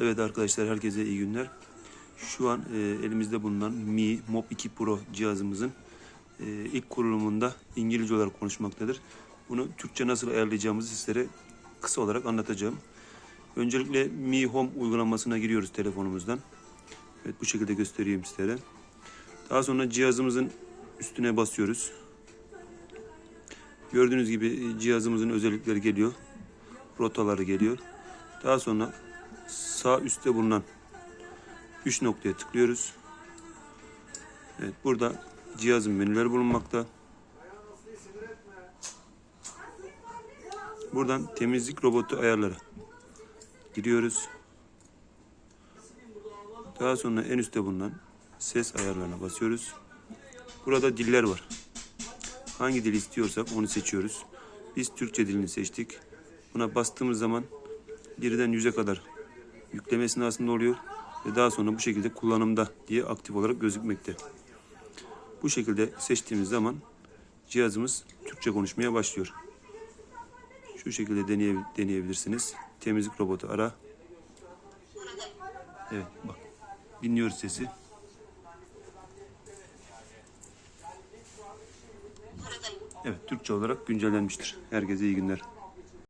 Evet arkadaşlar herkese iyi günler. Şu an e, elimizde bulunan Mi Mob 2 Pro cihazımızın e, ilk kurulumunda İngilizce olarak konuşmaktadır. Bunu Türkçe nasıl ayarlayacağımızı sizlere kısa olarak anlatacağım. Öncelikle Mi Home uygulamasına giriyoruz telefonumuzdan. Evet bu şekilde göstereyim sizlere. Daha sonra cihazımızın üstüne basıyoruz. Gördüğünüz gibi e, cihazımızın özellikleri geliyor. Rotaları geliyor. Daha sonra sağ üstte bulunan 3 noktaya tıklıyoruz. Evet burada cihazın menüleri bulunmakta. Buradan temizlik robotu ayarları giriyoruz. Daha sonra en üstte bulunan ses ayarlarına basıyoruz. Burada diller var. Hangi dili istiyorsak onu seçiyoruz. Biz Türkçe dilini seçtik. Buna bastığımız zaman birden yüze kadar yüklemesinin aslında oluyor ve daha sonra bu şekilde kullanımda diye aktif olarak gözükmekte. Bu şekilde seçtiğimiz zaman cihazımız Türkçe konuşmaya başlıyor. Şu şekilde deneye- deneyebilirsiniz. Temizlik robotu ara. Evet bak dinliyoruz sesi. Evet Türkçe olarak güncellenmiştir. Herkese iyi günler.